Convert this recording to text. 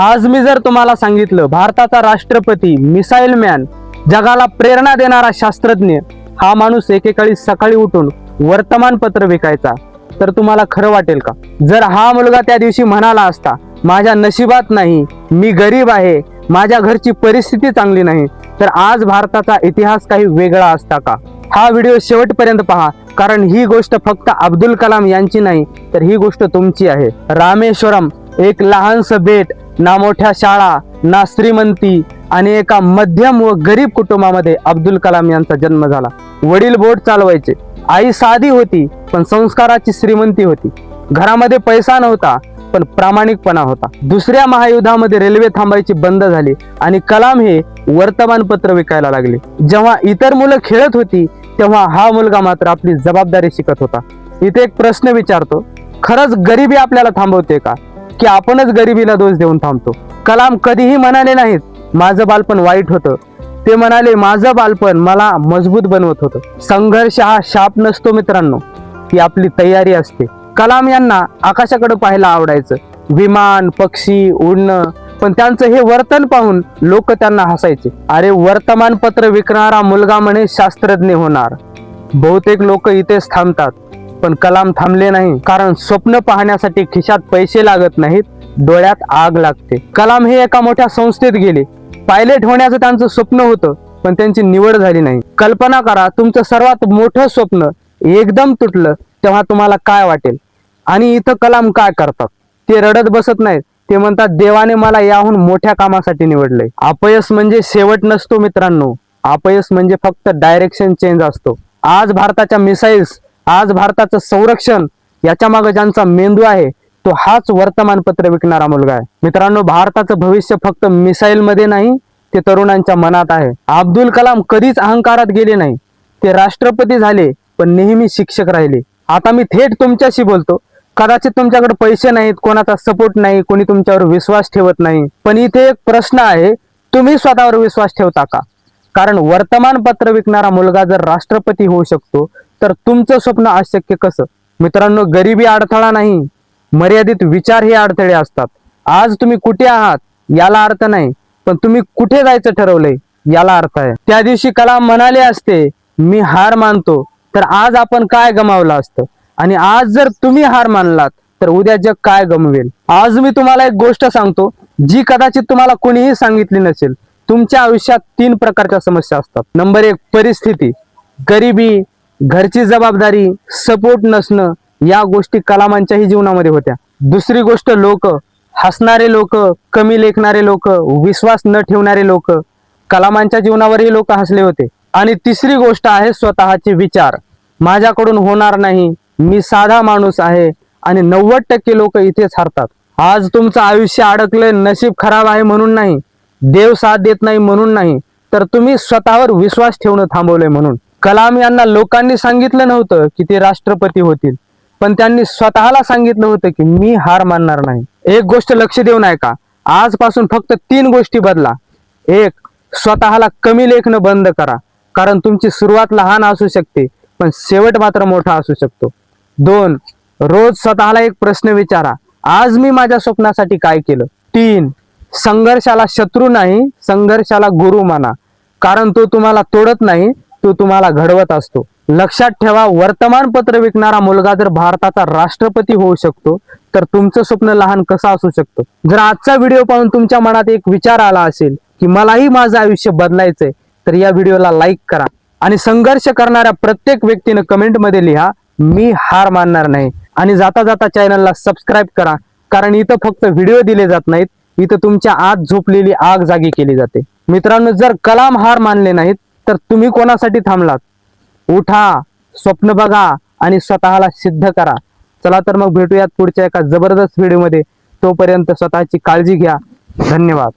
आज मी जर तुम्हाला सांगितलं भारताचा राष्ट्रपती मिसाईल मॅन जगाला प्रेरणा देणारा शास्त्रज्ञ हा माणूस एकेकाळी सकाळी उठून वर्तमानपत्र विकायचा तर तुम्हाला खरं वाटेल का? जर हा मुलगा त्या दिवशी म्हणाला असता माझ्या नशिबात नाही मी गरीब आहे माझ्या घरची परिस्थिती चांगली नाही तर आज भारताचा इतिहास काही वेगळा असता का? हा व्हिडिओ शेवटपर्यंत पहा कारण ही गोष्ट फक्त अब्दुल कलाम यांची नाही तर ही गोष्ट तुमची आहे. रामेश्वरम एक लहानस बेट ना मोठ्या शाळा ना श्रीमंती आणि एका मध्यम व गरीब कुटुंबामध्ये अब्दुल कलाम यांचा जन्म झाला. वडील बोट चालवायचे. आई साधी होती पण संस्काराची श्रीमंती होती. घरामध्ये पैसा नव्हता पण प्रामाणिकपणा होता. दुसऱ्या महायुद्धामध्ये रेल्वे थांबायची बंद झाली आणि कलाम हे वर्तमानपत्र विकायला लागले. जेव्हा इतर मुलं खेळत होती तेव्हा हा मुलगा मात्र आपली जबाबदारी शिकत होता. इथे एक प्रश्न विचारतो खरंच गरिबी आपल्याला थांबवते का? की आपणच गरिबीला दोष देऊन थांबतो. कलाम कधीही म्हणाले नाहीत माझं बालपण वाईट होतं. ते म्हणाले माझं बालपण मला मजबूत बनवत होतं. संघर्ष हा शाप नसतो मित्रांनो ती आपली तयारी असते. कलाम यांना आकाशाकडे पाहायला आवडायचं. विमान पक्षी उडणं पण त्यांचं हे वर्तन पाहून लोक त्यांना हसायचे. अरे वर्तमानपत्र विकणारा मुलगा म्हणे शास्त्रज्ञ होणार. बहुतेक लोक इथेच थांबतात. पण कलाम थांबले नाही. कारण स्वप्न पाहण्यासाठी खिशात पैसे लागत नाहीत डोळ्यात आग लागते. कलाम हे एका मोठ्या संस्थेत गेले. पायलट होण्याचं त्यांचं स्वप्न होतं पण त्यांची निवड झाली नाही. कल्पना करा तुमचं सर्वात मोठं स्वप्न एकदम तुटलं तेव्हा तुम्हाला काय वाटेल? आणि इथं कलाम काय करतात? ते रडत बसत नाहीत. ते म्हणतात देवाने मला याहून मोठ्या कामासाठी निवडलंय. अपयश म्हणजे शेवट नसतो मित्रांनो. अपयश म्हणजे फक्त डायरेक्शन चेंज असतो. आज भारताच्या मिसाईल्स आज भारताचं संरक्षण याच्या मागे ज्यांचा मेंदू आहे तो हाच वर्तमानपत्र विकणारा मुलगा आहे. मित्रांनो भारताचं भविष्य फक्त मिसाईल मध्ये नाही ते तरुणांच्या मनात आहे. अब्दुल कलाम कधीच अहंकारात गेले नाही. ते राष्ट्रपती झाले पण नेहमी शिक्षक राहिले. आता मी थेट तुमच्याशी बोलतो. कदाचित तुमच्याकडे पैसे नाहीत कोणाचा सपोर्ट नाही कोणी तुमच्यावर विश्वास ठेवत नाही. पण इथे एक प्रश्न आहे तुम्ही स्वतःवर विश्वास ठेवता का? कारण वर्तमानपत्र विकणारा मुलगा जर राष्ट्रपती होऊ शकतो तर तुमचं स्वप्न अशक्य कसं? मित्रांनो गरिबी अडथळा नाही. मर्यादित विचार हे अडथळे असतात. आज तुम्ही कुठे आहात याला अर्थ नाही पण तुम्ही कुठे जायचं ठरवलंय याला अर्थ आहे. त्या दिवशी कलाम म्हणाले असते मी हार मानतो तर आज आपण काय गमावलं असतं? आणि आज जर तुम्ही हार मानलात तर उद्या जग काय गमवेल? आज मी तुम्हाला एक गोष्ट सांगतो जी कदाचित तुम्हाला कोणीही सांगितली नसेल. तुमच्या आयुष्यात तीन प्रकारच्या समस्या असतात. नंबर एक परिस्थिती. गरिबी घरची जबाबदारी सपोर्ट नसणं या गोष्टी कलामांच्याही जीवनामध्ये होत्या. दुसरी गोष्ट लोक हसणारे लोक कमी लेखणारे लोक विश्वास न ठेवणारे लोक कलामांच्या जीवनावरही लोक हसले होते. आणि तिसरी गोष्ट आहे स्वतःचे विचार. माझ्याकडून होणार नाही मी साधा माणूस आहे आणि नव्वद टक्के लोक इथेच हरतात. आज तुमचं आयुष्य अडकलंय नशीब खराब आहे म्हणून नाही. देव साथ देत नाही म्हणून नाही. तर तुम्ही स्वतःवर विश्वास ठेवणं थांबवलंय म्हणून. कलाम यांना लोकांनी सांगितलं नव्हतं की ते राष्ट्रपती होतील. पण त्यांनी स्वतःला सांगितलं होतं की मी हार मानणार नाही. एक गोष्ट लक्ष देऊन ऐका. आजपासून फक्त तीन गोष्टी बदला. एक स्वतःला कमी लेखणं बंद करा. कारण तुमची सुरुवात लहान असू शकते पण शेवट मात्र मोठा असू शकतो. दोन रोज स्वतःला एक प्रश्न विचारा. आज मी माझ्या स्वप्नासाठी काय केलं? तीन संघर्षाला शत्रू नाही संघर्षाला गुरु माना. कारण तो तुम्हाला तोडत नाही तो तुम्हाला घडवत असतो. लक्षात ठेवा वर्तमानपत्र विकणारा मुलगा जर भारताचा राष्ट्रपती होऊ शकतो तर तुमचं स्वप्न लहान कसं असू शकतं? जर आजचा व्हिडिओ पाहून तुमच्या मनात एक विचार आला असेल की मलाही माझं आयुष्य बदलायचंय तर या व्हिडिओला लाईक करा आणि संघर्ष करणाऱ्या प्रत्येक व्यक्तीनं कमेंटमध्ये लिहा मी हार मानणार नाही. आणि जाता जाता चॅनलला सबस्क्राईब करा कारण इथं फक्त व्हिडिओ दिले जात नाहीत इथं तुमच्या आत झोपलेली आग जागी केली जाते. मित्रांनो जर कलाम हार मानले नाहीत तर तुम्ही कोणासाठी थांबलात? उठा स्वप्न बघा आणि स्वतःला सिद्ध करा. चला तर मग भेटूयात पुढच्या एका जबरदस्त व्हिडिओमध्ये. तोपर्यंत स्वतःची काळजी घ्या. धन्यवाद.